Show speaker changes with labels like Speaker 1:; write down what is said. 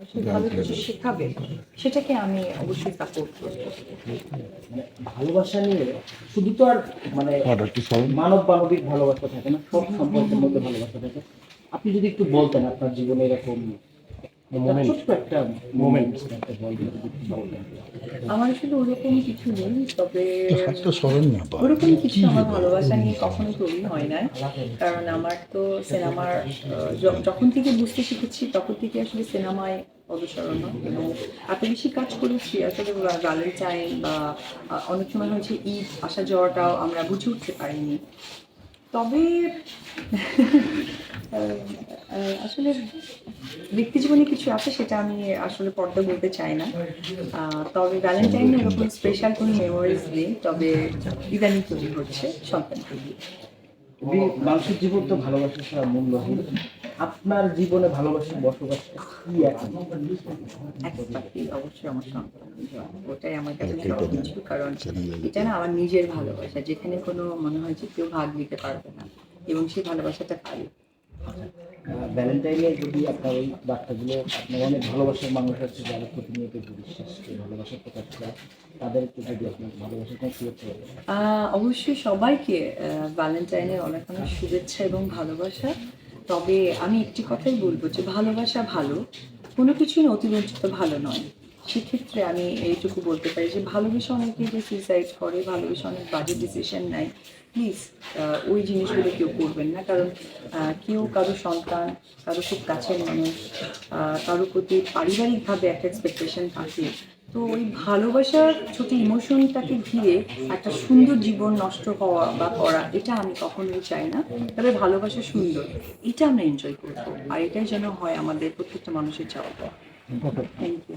Speaker 1: ভালো কিছু শেখাবে সেটাকে আমি অবশ্যই সাপোর্ট করব
Speaker 2: মানে ভালোবাসা নিয়ে শুধু তো আর মানে মানব মানবিক ভালোবাসা থাকে না সব সম্পর্কের মধ্যে ভালোবাসা থাকে আপনি যদি একটু বলতেন আপনার জীবনে এরকম. ছোট্ট একটা মোমেন্ট
Speaker 1: আমার আসলে ওরকম কিছু নেই তবে ওরকম কিছু আমার ভালোবাসা নিয়ে কখনো তৈরি হয় না কারণ আমার তো সিনেমার যখন থেকে বুঝতে শিখেছি তখন থেকে আসলে সিনেমায় অবসরণ এবং এত বেশি কাজ করেছি আসলে ভ্যালেন্টাইন বা অনেক সময় হয়েছে ঈদ আসা যাওয়াটাও আমরা বুঝে উঠতে পারিনি। তবে আসলে ব্যক্তি জীবনে কিছু আছে সেটা আমি আসলে পর্দা বলতে চাই না। তবে ভ্যালেন্টাইন এরকম স্পেশাল কোনো মেমোরিজ নেই, তবে ইদানিং তৈরি হচ্ছে সন্তান
Speaker 2: এই মানুষের জীবন তো ভালোবাসা ছাড়া মূল্যহীন। আপনার জীবনে ভালোবাসার বসবাসটা কি এখন?
Speaker 1: একসাথে অবশ্যই আমার সন্তান। ওটাই আমার কাছে সব কিছু কারণ এটা না আমার নিজের ভালোবাসা যেখানে কোনো মনে হয় যে কেউ ভাগ নিতে পারবে না এবং সেই ভালোবাসাটা পাই
Speaker 2: ভ্যালেন্টাইনে যদি আপনার ওই বার্তাগুলো আপনার অনেক ভালোবাসার মানুষ আছে যারা প্রতিনিয়ত বিশ্বাস ভালোবাসা প্রকাশ করে তাদেরকে যদি আপনার ভালোবাসা কোনো ক্রিয়েট
Speaker 1: আহ, অবশ্যই সবাইকে ভ্যালেন্টাইনের অনেক অনেক শুভেচ্ছা এবং ভালোবাসা। তবে আমি একটি কথাই বলব যে ভালোবাসা ভালো, কোনো কিছুই অতিরঞ্জিত ভালো নয়। সেক্ষেত্রে আমি এইটুকু বলতে পারি যে ভালোবেসে অনেকে যে সুইসাইড করে, ভালোবেসে অনেক বাজে ডিসিশন নেয় প্লিজ ওই জিনিসগুলো কেউ করবেন না। কারণ কেউ কারও সন্তান, কারও খুব কাছের মানুষ কারও প্রতি পারিবারিকভাবে একটা এক্সপেকটেশন থাকে। তো ওই ভালোবাসার ছোট ইমোশনটাকে ঘিরে একটা সুন্দর জীবন নষ্ট হওয়া বা করা, এটা আমি কখনোই চাই না। তবে ভালোবাসা সুন্দর, এটা আমরা এনজয় করব। আর এটাই যেন হয় আমাদের প্রত্যেকটা মানুষের চাওয়া থ্যাংক ইউ